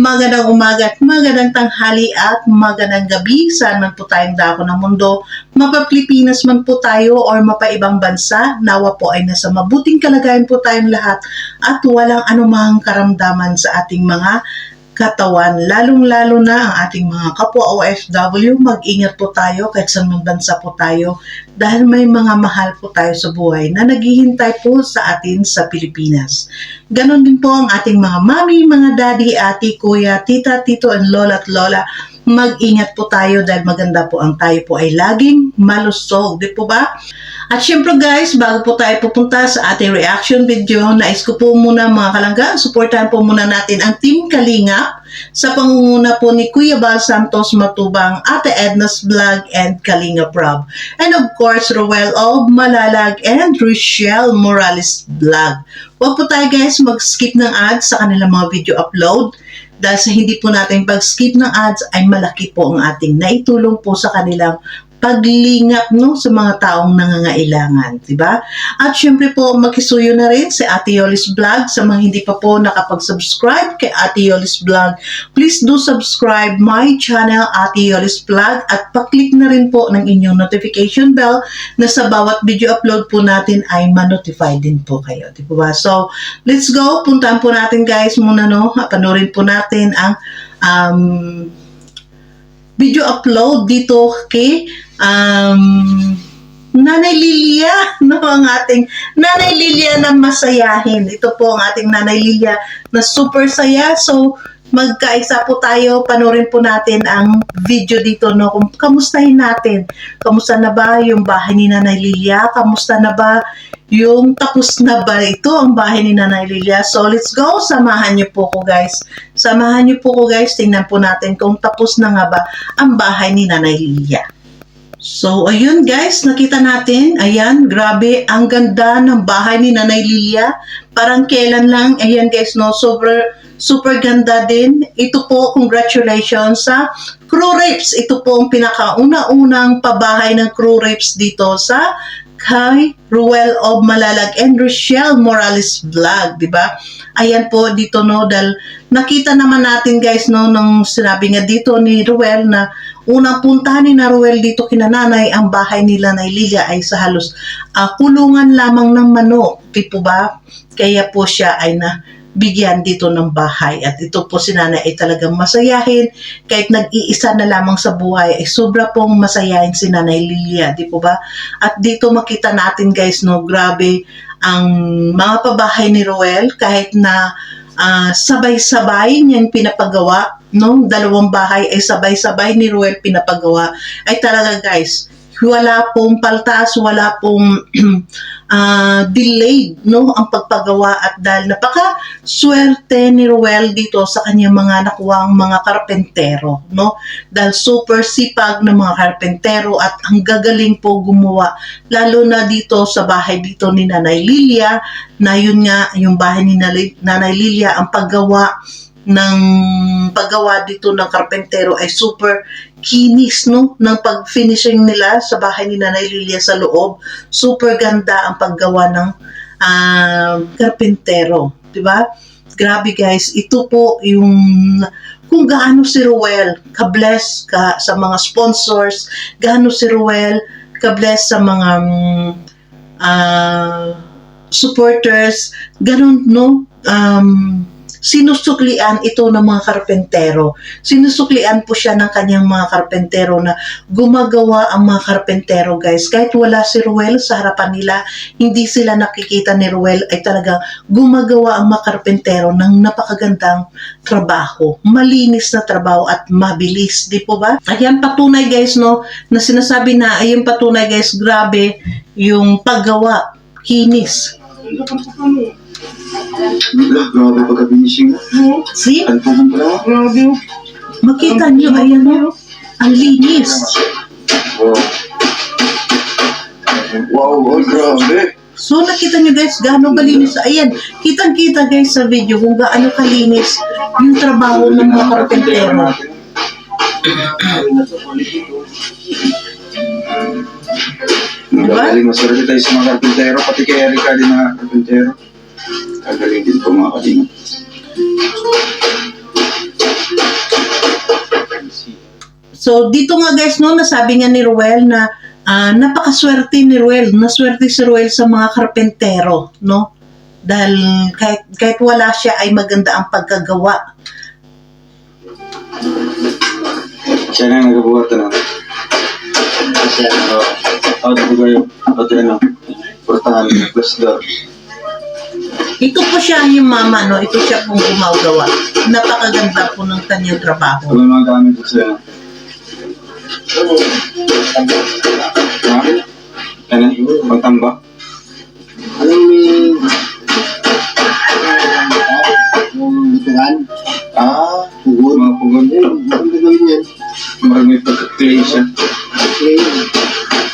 Magandang umaga at magandang tanghali at magandang gabi. Saan man po tayong dako ng mundo. Mapa-Pilipinas man po tayo or mapaibang bansa. Nawa po ay nasa mabuting kalagayan po tayong lahat at walang anumang karamdaman sa ating mga katawan, lalong-lalo na ang ating mga kapwa OFW, mag-ingat po tayo kahit saan mang bansa po tayo dahil may mga mahal po tayo sa buhay na naghihintay po sa atin sa Pilipinas. Ganon din po ang ating mga mami, mga daddy, ati, kuya, tita, tito, and lola at lola. Mag-ingat po tayo dahil maganda po ang tayo po ay laging malusog. Di po ba? At syempre guys, bago po tayo pupunta sa ating reaction video, nais ko po muna mga kalangga, supportahan po muna natin ang Team Kalingap sa pangunguna po ni Kuya Bal Santos Matubang, Ate Edna's Vlog, and Kalingap Rob. And of course, Roel of Malalag and Rochelle Morales Vlog. Huwag po tayo guys mag-skip ng ads sa kanilang mga video upload dahil sa hindi po natin pag-skip ng ads ay malaki po ang ating naitulong po sa kanilang paglingap no sa mga taong nangangailangan, di ba? At syempre po makisuyo na rin si Ate Yolis Vlog sa mga hindi pa po nakapag-subscribe kay Ate Yolis Vlog. Please do subscribe my channel Ate Yolis Vlog at pa-click na rin po ng inyong notification bell na sa bawat video upload po natin ay ma-notify din po kayo, di ba? So, let's go. Puntahan po natin guys muna no. Panorin po natin ang um, video upload dito kay um, Nanay Lilia, no, ang ating Nanay Lilia na masayahin. Ito po ang ating Nanay Lilia na super saya. So, magkaisa po tayo, panorin po natin ang video dito, no, kung kamustahin natin. Kamusta na ba yung bahay ni Nanay Lilia? Kamusta na ba yung tapos na ba ito ang bahay ni Nanay Lilia? So, let's go. Samahan niyo po ko, guys. Samahan niyo po ko, guys. Tingnan po natin kung tapos na nga ba ang bahay ni Nanay Lilia. So, ayun guys, nakita natin, ayan, grabe, ang ganda ng bahay ni Nanay Lilia. Parang kailan lang, ayan guys, no, super, super ganda din. Ito po, congratulations sa Crew Rips. Ito po ang pinakauna-unang pabahay ng Crew Rips dito sa kay Ruel of Malalag and Rochelle Morales Vlog, di ba? Ayan po dito no dahil nakita naman natin guys no nung sinabi nga dito ni Ruel na unang puntahan ni na Ruel dito kina nanay ang bahay nila na Lilia ay sa halos ah, kulungan lamang ng manok, di po ba? Kaya po siya ay na bigyan dito ng bahay. At ito po si nanay ay talagang masayahin. Kahit nag-iisa na lamang sa buhay, ay sobra pong masayahin si nanay Lilia, di po ba? At dito makita natin guys, no, grabe ang mga pabahay ni Roel kahit na ah, sabay-sabay niyang pinapagawa, no? Dalawang bahay ay sabay-sabay ni Roel pinapagawa. Ay talaga guys, wala pong paltas, wala pong ah, delayed no ang pagpagawa at dahil napaka swerte ni Ruel dito sa kanyang mga nakuwang mga karpentero no? Dahil super sipag ng mga karpentero at ang gagaling po gumawa lalo na dito sa bahay dito ni Nanay Lilia na yun nga yung bahay ni Nanay Lilia ang paggawa ng paggawa dito ng karpentero ay super kinis no ng pag-finishing nila sa bahay ni Nanay Lilia sa loob. Super ganda ang paggawa ng karpentero, 'di ba? Grabe guys, ito po yung kung gaano si Ruel ka-bless ka sa mga sponsors, gaano si Ruel ka-bless sa mga mm, ah, supporters, ganun no? Um, sinusuklian ito ng mga karpentero. Sinusuklian po siya ng kanyang mga karpentero na gumagawa ang mga karpentero guys. Kahit wala si Ruel sa harapan nila, hindi sila nakikita ni Ruel ay talaga gumagawa ang mga karpentero ng napakagandang trabaho. Malinis na trabaho at mabilis, di po ba? Ayan patunay guys no, na sinasabi na ayun patunay guys, grabe yung paggawa, kinis. Grabe pagka-finishing. See? Ano po kung pala? Grabe. Makita nyo, ayan o. Ang linis. Wow. Wow, oh, grabe. So, nakita nyo guys, gaano kalinis. Ayan, kitang-kita guys sa video kung gaano kalinis yung trabaho ng mga karpentero. Diba? Magaling masarili tayo sa mga karpentero, pati kay Erika din mga karpentero. Kagaling din po mga kalingap. So, dito nga guys, no, nasabi nga ni Ruel na ah, napakaswerte ni Ruel. Naswerte si Ruel sa mga karpentero, no? Dahil kahit, kahit wala siya ay maganda ang pagkagawa. Siya na yung nagabuhat na. Kasi ano, po kayo. Pati ano, portahan, plus door. Ito po siya yung mama, no? Ito siya pong gumagawa. Napakaganda po ng kanyang trabaho. May mga gamit ko sila. Ha? Ano? Pagtamba? Anong may yung lituran? Ah, Pugot? mga pugon. Ayun, ang gagawin yan. Marami pagka-clay siya. Okay.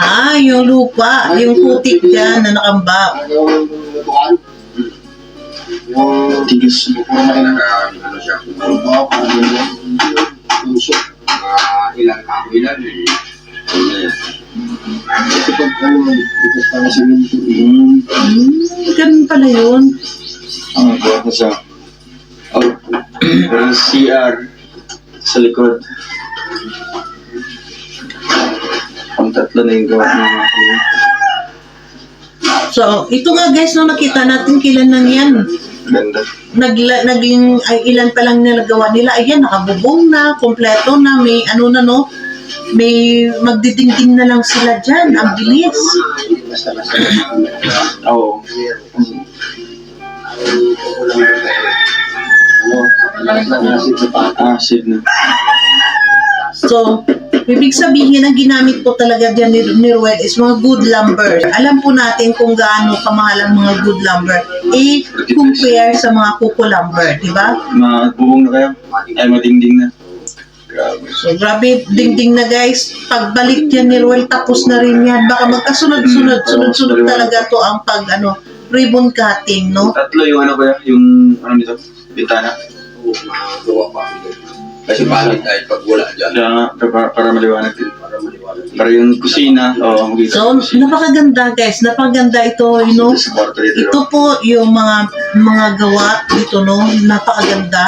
Ah, yung lupa, yung putik dyan na nakambak. Yung lituran? Yung Tigis. bukuhan na kailangan ano siya? Yung baka, yung tusok. ilang kabilan eh. Ito pag ano, ito sa minto. Hmm. Hmm, ganun pala yun. Ang buhat na siya. Oh, yung CR sa likod. Ang tatlo na yung gawa ng mga. So, ito nga guys, no, nakita natin kailan lang yan. Ganda. Nagla, naging, ay, ilan pa lang nilagawa nila. Ayan, nakabubong na, kompleto na, may ano na, no? May magdidingding na lang sila dyan. Ang bilis. Oo. Pata. Ah, na. So, ibig sabihin, ang ginamit po talaga dyan ni, ni Ruel is mga good lumber. Alam po natin kung gaano kamahal ang mga good lumber. I-compare sa mga kuko lumber, di ba? Mabubong na kayo? Ay, madingding na. Grabe. So, grabe, dingding na guys. Pagbalik yan ni Ruel, tapos na rin yan. Baka magkasunod-sunod, sunod-sunod talaga to ang pag, ano, ribbon cutting, no? Tatlo yung ano kaya? Yung ano nito? Bintana? Oo, magawa pa. Kasi palit tayo pag wala dyan. Nga, para, para maliwanag din. Para maliwanag. Para yung kusina, oo, magiging So, napakaganda guys. Napakaganda ito, you know. Dito. Ito po yung mga mga gawa dito, no? Napakaganda.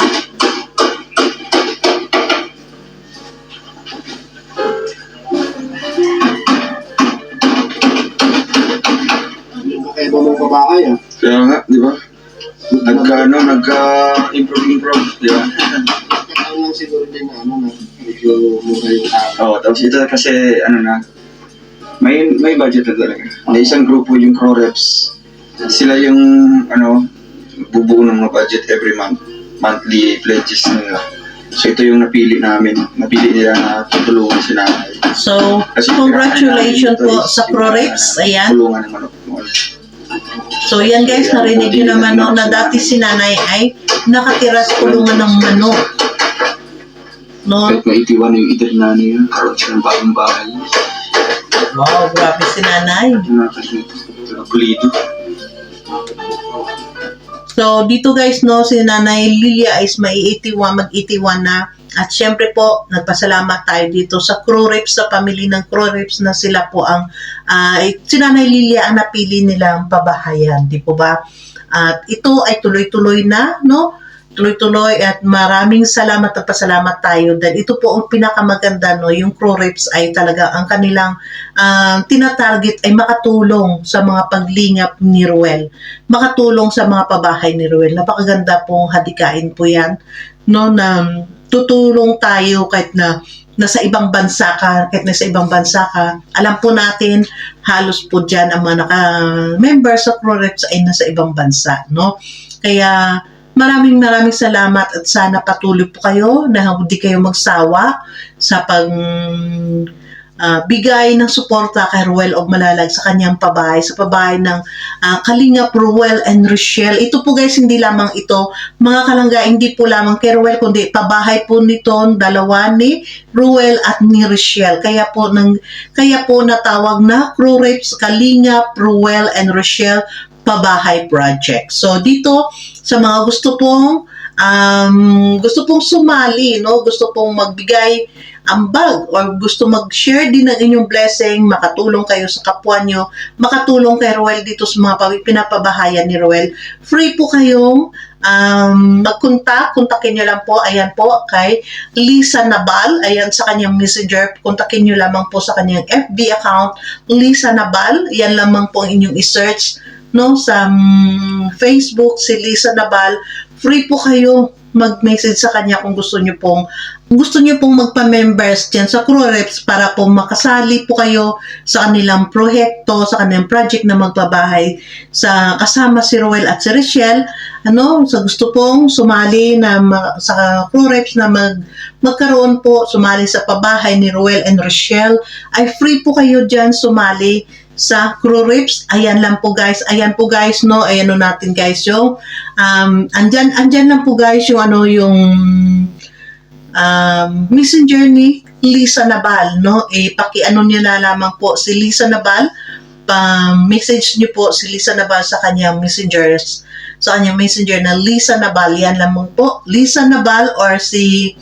Kaya mong babae ah? Kaya nga, di ba? Nagka, ano, nagka-improve, improve, di ba? Yung tao. Oo, tapos ito kasi, ano na, may may budget na talaga. May isang grupo yung Crow Reps. Sila yung, ano, bubuo ng mga budget every month. Monthly pledges nila. So ito yung napili namin. Napili nila na tutulungan si nanay. So, congratulations po sa ProReps. Ayan. Tulungan ng manok. So, yan guys, narinig nyo naman no, na dati si nanay ay nakatira sa kulungan ng manok. No? Kahit maitiwan yung edad na niya, karoon siya ng bagong bahay. Wow, grabe si nanay. Pulido. So, dito guys, no, si Nanay Lilia is maiitiwan, mag-itiwan na. At syempre po, nagpasalamat tayo dito sa Crew Rips, sa pamilya ng Crew Rips na sila po ang, ah, si Nanay Lilia ang napili nilang pabahayan, di po ba? At ito ay tuloy-tuloy na, no? Tuloy-tuloy at maraming salamat at pasalamat tayo dahil ito po ang pinakamaganda, no? Yung Crew Rips ay talaga ang kanilang ah, tinatarget ay makatulong sa mga paglingap ni Ruel makatulong sa mga pabahay ni Ruel. Napakaganda pong hadikain po yan. No, na tutulong tayo kahit na nasa ibang bansa ka, kahit nasa ibang bansa ka. Alam po natin, halos po dyan ang mga naka-member sa ProReps ay nasa ibang bansa. No? Kaya maraming maraming salamat at sana patuloy po kayo na hindi kayo magsawa sa pag ah, bigay ng suporta kay Ruel of Malalag sa kanyang pabahay, sa pabahay ng ah, Kalingap Ruel and Rochelle. Ito po guys, hindi lamang ito, mga kalangga, hindi po lamang kay Ruel, kundi pabahay po nito dalawa ni Ruel at ni Rochelle. Kaya po, nang, kaya po natawag na Crew Rapes Kalingap, Ruel and Rochelle Pabahay Project. So dito, sa mga gusto pong um, gusto pong sumali, no? gusto pong magbigay ambag or gusto mag-share din ng inyong blessing, makatulong kayo sa kapwa nyo, makatulong kay Roel dito sa mga pinapabahayan ni Roel. Free po kayong um, mag-contact, kontakin nyo lang po, ayan po, kay Lisa Nabal, ayan sa kanyang messenger, kontakin nyo lamang po sa kanyang FB account, Lisa Nabal, yan lamang po inyong i-search, no, sa mm, Facebook, si Lisa Nabal, free po kayo mag-message sa kanya kung gusto nyo pong gusto nyo pong magpa-members dyan sa Crew Reps para po makasali po kayo sa kanilang proyekto, sa kanilang project na magbabahay sa kasama si Roel at si Richelle, ano, sa gusto pong sumali na sa Crew Reps na mag, magkaroon po, sumali sa pabahay ni Roel and Richelle, ay free po kayo dyan sumali sa Crew Rips. Ayan lang po guys. Ayan po guys, no. Ayan no natin guys yung um, andyan, andyan lang po guys yung ano yung um, messenger ni Lisa Nabal, no? Eh, paki-ano niyo na lamang po si Lisa Nabal, pa-message niyo po si Lisa Nabal sa kanyang messengers, sa kanyang messenger na Lisa Nabal, yan lamang po. Lisa Nabal or si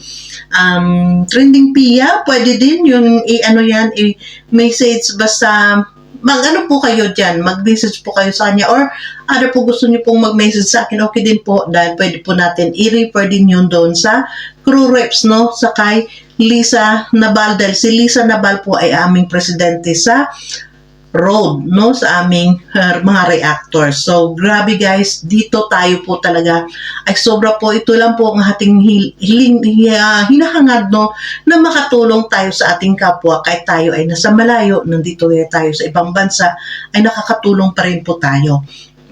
um, Trending Pia, pwede din yung i-ano yan, i-message basta mag-ano po kayo dyan, mag-message po kayo sa kanya? Or ano po gusto niyo pong mag-message sa akin, okay din po dahil pwede po natin i-refer din yun doon sa crew reps, no? Sa kay Lisa Nabal dahil si Lisa Nabal po ay aming presidente sa road, no? Sa aming uh, mga reactors. So, grabe guys, dito tayo po talaga ay sobra po, ito lang po ang ating hil- hiling, uh, hinahangad, no? Na makatulong tayo sa ating kapwa kahit tayo ay nasa malayo, nandito tayo sa ibang bansa, ay nakakatulong pa rin po tayo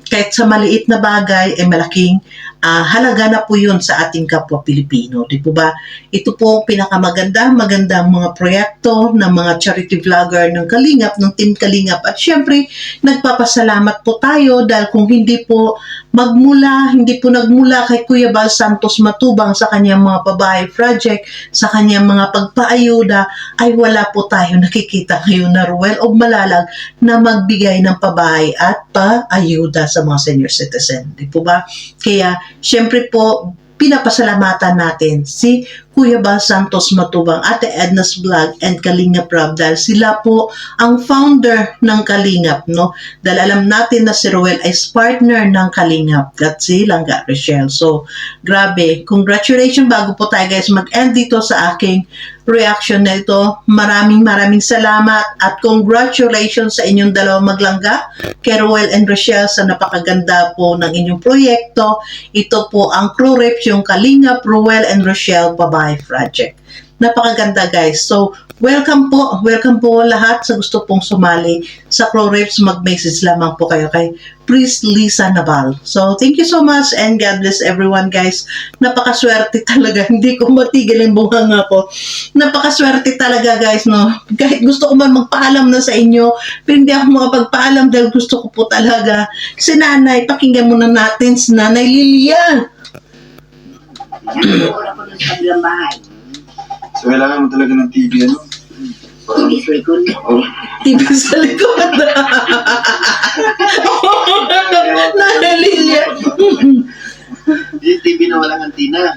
kahit sa maliit na bagay ay malaking ah, halaga na po yun sa ating kapwa Pilipino. Di po ba? Ito po pinakamaganda, magandang mga proyekto ng mga charity vlogger ng Kalingap, ng Team Kalingap. At syempre, nagpapasalamat po tayo dahil kung hindi po magmula, hindi po nagmula kay Kuya Bal Santos Matubang sa kanyang mga pabahay project, sa kanyang mga pagpaayuda, ay wala po tayo nakikita ngayon na Ruel of Malalag na magbigay ng pabahay at paayuda sa mga senior citizen. Di po ba? Kaya, syempre po, pinapasalamatan natin si Kuya Bal Santos Matubang, Ate Edna's Vlog and Kalingap Rob dahil sila po ang founder ng Kalingap, no? Dahil alam natin na si Roel ay partner ng Kalingap at si Langga Rochelle. So, grabe. Congratulations bago po tayo guys mag-end dito sa aking reaction na ito. Maraming maraming salamat at congratulations sa inyong dalawang maglangga kay Roel and Rochelle sa napakaganda po ng inyong proyekto. Ito po ang Crew Reps, yung Kalingap, Roel and Rochelle Babae Project. Napakaganda guys. So, welcome po. Welcome po lahat sa gusto pong sumali sa Crow Reps. Mag-message lamang po kayo kay Priest Lisa Naval. So, thank you so much and God bless everyone guys. Napakaswerte talaga. Hindi ko matigil ang bunganga ko. Napakaswerte talaga guys, no? Kahit gusto ko man magpaalam na sa inyo, pero hindi ako makapagpaalam dahil gusto ko po talaga. Si nanay, pakinggan muna natin si nanay Lilia. Wala ko ng kabilang bahay. So, kailangan mo talaga ng TV, ano? Hindi sa likod. Oh. TV sa likod. nanay Lilia. Yung TV na walang antina.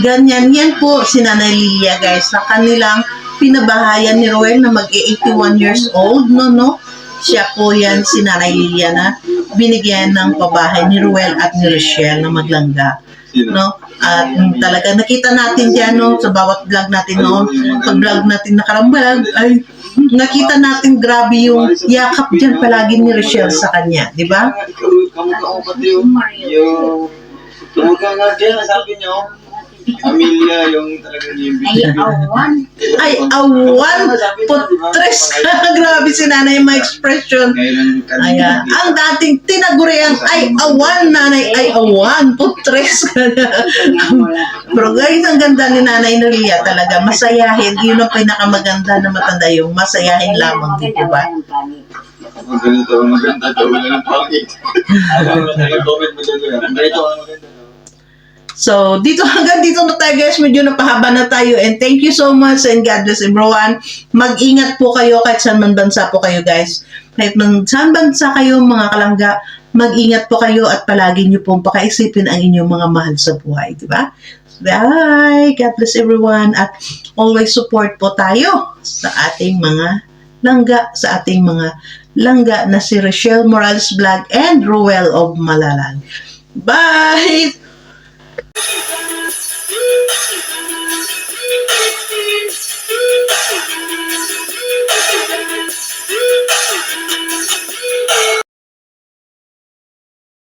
Ganyan yan po si Nanay Lilia guys sa kanilang pinabahayan ni Roel na mag-81 years old no no siya po yan si Nanay Lilia na binigyan ng pabahay ni Roel at ni Rochelle na maglangga no at mm, talaga nakita natin diyan no sa bawat vlog natin no pag vlog natin nakarambalag ay nakita natin grabe yung yakap diyan palagi ni Rochelle sa kanya di ba yung... Kamukha nga din, sabi niyo. Amelia yung talagang yung Ay, awan. Ay, awan! Putres ka! Grabe si nanay yung expression. Ang Ayan. Ang dating tinaguriang ay awan, nanay ay awan. Putres ka na. Pero guys, ang ganda ni Nanay Nolia talaga. Masayahin. Yun ang pinakamaganda na matanda yung masayahin lamang. Di Maganda, ba? Kapag ganito, maganda daw, wala ng pangit. Nag-comment mo dyan, ganito ang maganda. So, dito hanggang dito na tayo guys. Medyo napahaba na tayo. And thank you so much and God bless everyone. Mag-ingat po kayo kahit saan man bansa po kayo guys. Kahit man saan bansa kayo mga kalangga, mag-ingat po kayo at palagi niyo pong pakaisipin ang inyong mga mahal sa buhay. Di ba? Bye! God bless everyone. At always support po tayo sa ating mga langga, sa ating mga langga na si Rochelle Morales Vlog and Ruel of Malalan. Bye! Thank you.